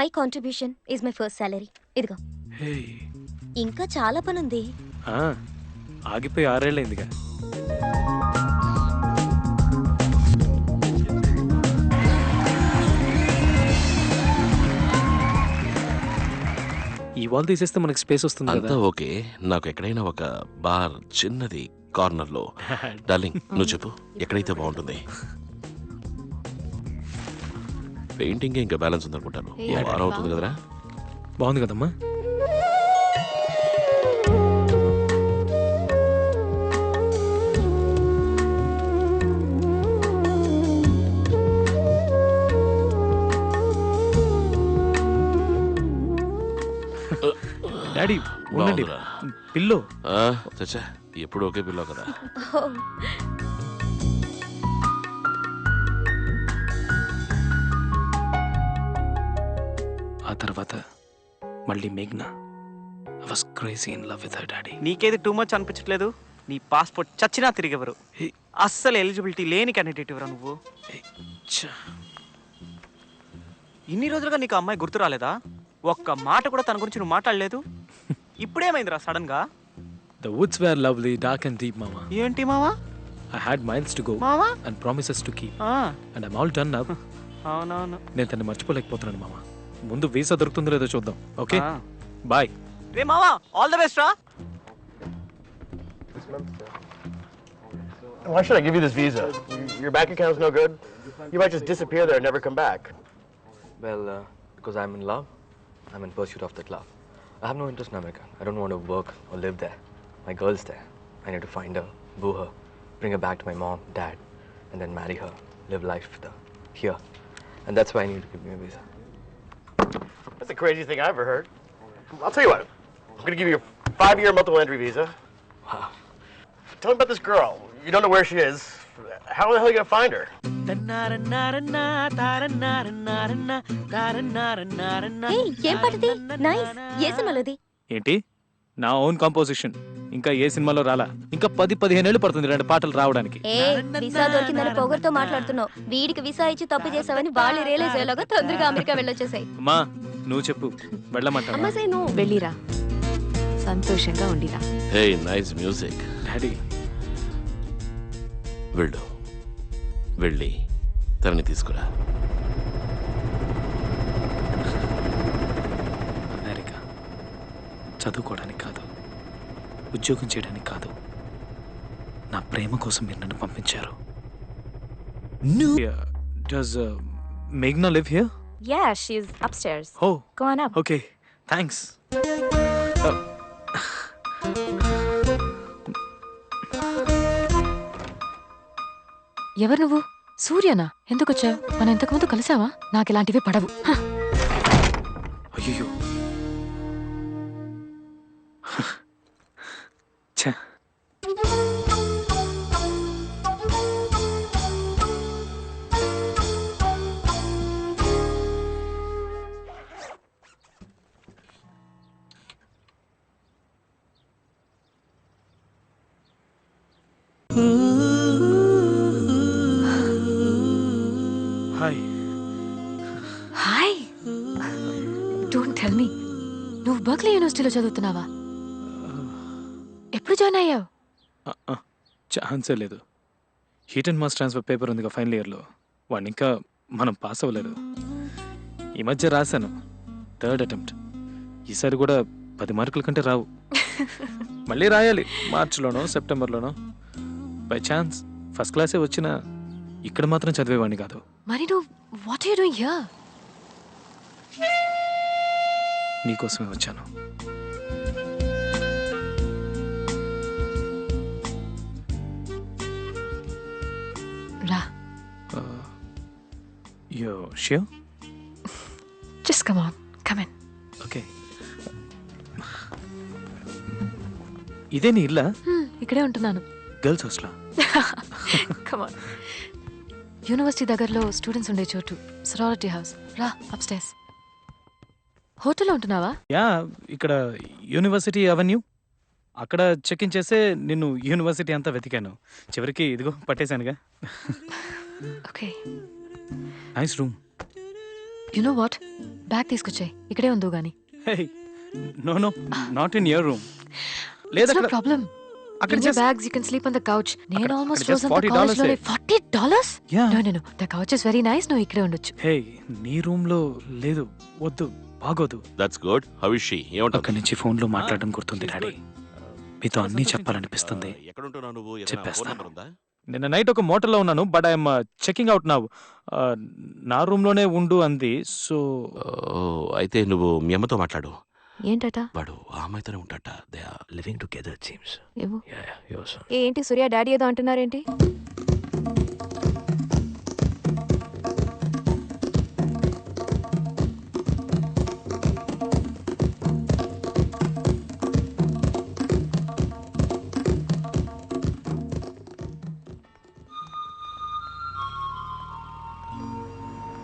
My contribution is my first salary ఇదిగో. Hey ఇంకా చాలా పని ఉంది ఆ, ఆగిపోయి ఆరేళ్ళైందిగా. వాల్ తీసేస్తే మనకి స్పేస్ వస్తుంది అంతా కదా ఓకే. నాకు ఎక్కడైనా ఒక బార్ చిన్నది కార్నర్లో డార్లింగ్ నువ్వు చెప్పు. ఎక్కడైతే బాగుంటుంది? పెయింటింగ్ ఇంకా బ్యాలెన్స్ ఉందనుకుంటాను. ఏ, ఓ వారం అవుతుంది కదరా? బాగుంది కదమ్మా. డాడీ ఉండండి. బాగుందిరా. పిల్లో. ఆ, చచ్చా ఎప్పుడు ఒకే పిల్లో కదా. ఆ తర్వాత మళ్ళీ మేఘ్నా I was crazy in love with her daddy నీకేది టూ మచ్ అనిపించట్లేదు? నీ పాస్పోర్ట్ చచ్చినా తిరిగెవరు. అస్సలు ఎలిజిబిలిటీ లేని క్యాండిడేట్ ఎవరా నువ్వు? ఇన్ని రోజులుగా నీకు అమ్మాయి గుర్తు రాలేదా? ఒక్క మాట కూడా తన గురించి నువ్వు మాట్లాడలేదు? ఇప్పుడేమైందిరా సడన్గా the woods were lovely dark and deep మామా ఏంటి మావా I had miles to go మావా and promises to keep and I'm all done up అవునవును. నేను తను మర్చిపోలేకపోతున్నాను మామ ముందు వీసా దొరుకుతుందో లేదో చూద్దాం ఓకే ఆ. బాయ్ రే మావా ఆల్ ద బెస్ట్ రా Why should I give you this visa? Your bank account's no good. You might just disappear there and never come back. Well, uh, because I'm in love, I'm in pursuit of that love. I have no interest in America. I don't want to work or live there. My girl's there. I need to find her, boo her, bring her back to my mom, dad, and then marry her, live life with her here. And that's why I need to give me a visa. Craziest thing I ever heard. I'll tell you what. I'm gonna give you a five-year multiple entry visa. Wow. Tell me about this girl. You don't know where she is. How the hell are you gonna find her? ఏం పాటది nice ఏ సినిమాలోది ఏంటి నా own composition ఇంకా ఏ సినిమాలో రాలా ఇంకా పది పదిహేను ఏళ్ళు పడుతుంది రెండు పాటలు రావడానికి ఏ వీసా దొరికిందని పొగరుతో మాట్లాడుతున్నావు వీడికి వీసా ఇచ్చి తప్పు చేసావని వాళ్ళు రియలైజ్ అయ్యేలాగా తొందరగా అమెరికా వెళ్ళొచ్చేసాయి అమ్మా నువ్వు చెప్పు. వెళ్ళమంటావా? అమ్మ సే నువ్వు వెళ్ళిరా. సంతోషంగా ఉండిరా. హే నైస్ మ్యూజిక్ డాడీ వెళ్ళు. వెళ్ళి తనని తీసుకురా. అమెరికా. చదువుకోవడానికి కాదు. ఉద్యోగం చేయడానికి కాదు. నా ప్రేమ కోసం మీరు నన్ను పంపించారు. Does మేఘ్నా live here Yeah, she's upstairs. Oh Go on up. Okay thanks ఎవరు నువ్వు? సూర్యనా? ఎందుకు వచ్చావు మనం ఇంతకుముందు కలిసావా? నాకు ఇలాంటివి పడవు అయ్యో నువ్వు బర్క్లీ యూనివర్సిటీలో చదువుతున్నావా? ఎప్పుడు జాయిన్ అయ్యావు? ఛాన్సే లేదు. Heat and mass transfer paper ఉందిగా ఫైనల్ ఇయర్లో. వాడిని ఇంకా మనం పాస్ అవ్వలేదు. ఈ మధ్య రాశాను. Third attempt. ఈసారి కూడా పది మార్కుల కంటే రావు. మళ్ళీ రాయాలి. మార్చిలోనో సెప్టెంబర్లోనో. బై ఛాన్స్ ఫస్ట్ క్లాసే వచ్చినా ఇక్కడ మాత్రం చదివేవాడిని కాదు. మరి నువ్వు వాట్ యూ డూయింగ్ హియర్ నీకోసమే వచ్చాను. రా. Yo Xiao just come on come in okay ఇదే నీ ఇల్లా? ఇక్కడే ఉంటున్నాను. గర్ల్స్ హాస్టలా కమ్ ఆన్ యూనివర్సిటీ దగ్గరలో స్టూడెంట్స్ ఉండే చోటు. సరారిటీ హౌస్ రా అప్స్టైర్స్ హోటల్లో ఉంటున్నావా? యా ఇక్కడ యూనివర్సిటీ అవెన్యూ. అక్కడ చెక్ ఇన్ చేసే నిన్ను యూనివర్సిటీ అంతా వెతికాను. చివరికి ఇదిగో పట్టేశానుగా. Okay. Nice room. You know what? Bag తీసుకొచ్చాయి. ఇక్కడే ఉందో గాని. No no. Not in your room. లేదు ప్రాబ్లం అక్కడ just bags, you can sleep on the couch. నేను ఆల్మోస్ట్ అక్కడ just రోజంతా $40 కాలేజ్లోనే ఏ. Forty dollars Yeah. No no no the couch is very nice నువ్వు ఇక్కడే ఉండొచ్చు. హే నీ రూమ్లో లేదు వద్దు బాగోదు. That's good how is she ఏమంటావు అక్కడి నుంచి ఫోన్లో మాట్లాడడం గుర్తుంది డాడీ. మీతో అన్నీ చెప్పాలనిపిస్తుంది. ఎక్కడ ఉంటున్నావు నువ్వు? చెప్పేస్తాను. నిన్న నైట్ ఒక మోటల్లో ఉన్నాను బట్ ఐఎమ్ చెకింగ్ అవుట్ నా నా రూమ్లోనే ఉండు అంది సో ఓ అయితే నువ్వు మీ అమ్మతో మాట్లాడు. ఏంటట? వాడు ఆ అమ్మాయితోనే ఉంటాట. దే ఆర్ లివింగ్ టుగెదర్ టీమ్స్ ఏమో? యా యా యువర్ సన్ ఏంటి సూర్య డాడీ ఏదో అంటున్నారేంటి?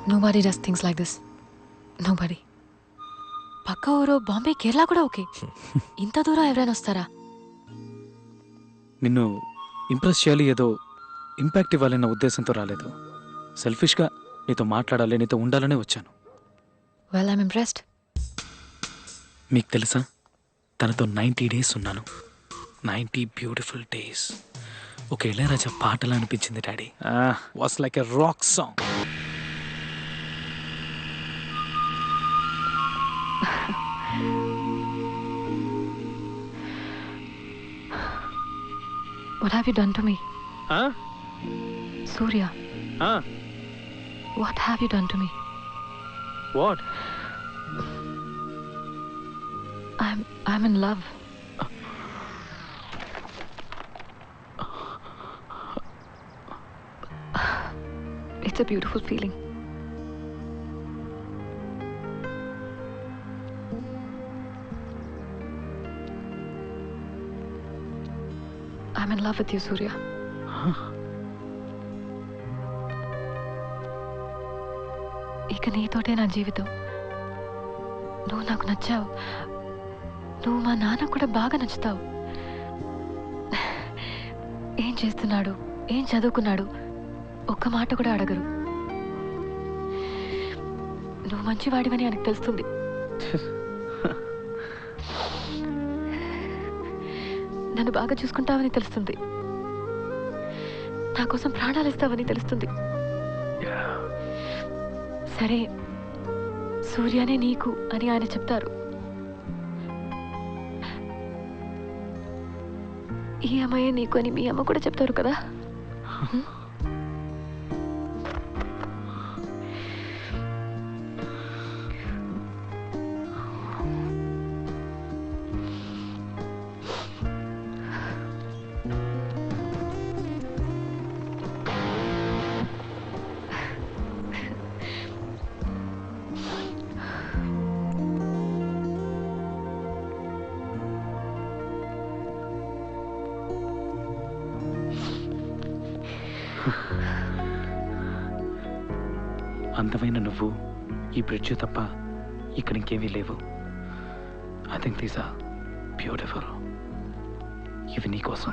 Nobody does things like this. Nobody. పక్క ఊరు బాంబే కేరళ కూడా ఓకే. ఇంత దూరం ఎవరైనా వస్తారా? నిన్ను ఇంప్రెస్ చేయాలి ఏదో ఇంపాక్ట్ ఇవ్వాలన్న ఉద్దేశంతో రాలేదు. సెల్ఫిష్గా నీతో మాట్లాడాలి నీతో ఉండాలనే వచ్చాను. Well I'm impressed. మీకు తెలుసా? తనతో నైంటీ డేస్ ఉన్నాను. Ninety beautiful days. ఒక ఇళయరాజా పాటలా అనిపించింది daddy. Was like a rock song What have you done to me? Huh? Surya, Huh? what have you done to me? What? I'm I'm in love. It's a beautiful feeling. I'm in love with you, Surya. ఇక నీతోటే నా జీవితం. నువ్వు నాకు నచ్చావు. నువ్వు మా నాన్న కూడా బాగా నచ్చుతావు. ఏం చేస్తున్నాడు? ఏం చదువుకున్నాడు? ఒక్క మాట కూడా అడగరు. నువ్వు మంచివాడివని ఆయనకు తెలుస్తుంది. నన్ను బాగా చూసుకుంటావని తెలుస్తుంది. నా కోసం ప్రాణాలు ఇస్తావని తెలుస్తుంది. సరే సూర్యనే నీకు అని ఆయన చెప్తారు. ఈ అమ్మాయే నీకు అని మీ అమ్మ కూడా చెప్తారు కదా? అందమైన నువ్వు ఈ బ్రిడ్జ్ తప్ప ఇక్కడ ఇంకేమీ లేవు. I think these are beautiful ఇవి నీకోసం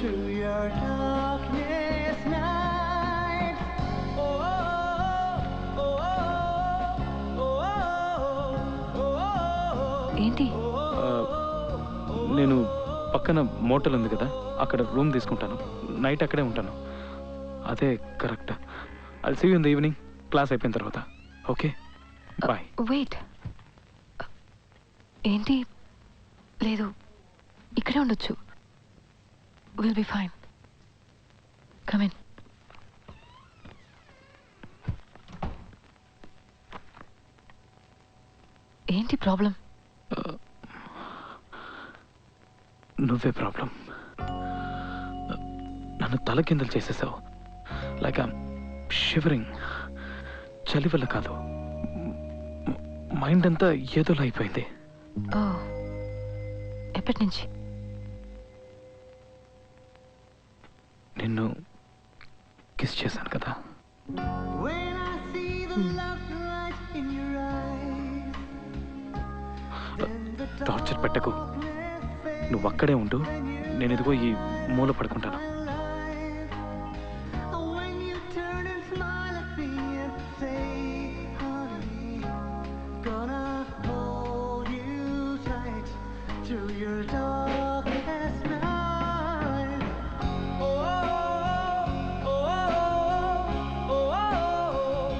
through your darkness night. Oh, oh, oh, oh, oh, oh. ఏంటి నేను పక్కన మోటల్ ఉంది కదా అక్కడ రూమ్ తీసుకుంటాను. నైట్ అక్కడే ఉంటాను. అదే కరెక్ట్. అది see in the evening class అయిపోయిన తర్వాత. ఓకే బాయ్ వెయిట్ ఏంటి? లేదు. ఇక్కడే ఉండొచ్చు. Will be fine come in ఏంటి ప్రాబ్లం? నువ్వే ప్రాబ్లం. నన్ను తలకిందలు చేసేసావు. లైక్ షివరింగ్ చలి వల్ల కాదు. మైండ్ అంతా ఏదోలా అయిపోయింది. ఎప్పటి నుంచి? నిన్ను కిస్ చేశాను కదా. When I see the love light in your eyes, then the torture పెట్టకు. నువ్వు అక్కడే ఉండు. నేను ఇదిగో ఈ మూల పడుకుంటాను.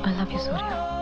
I love you, Surya.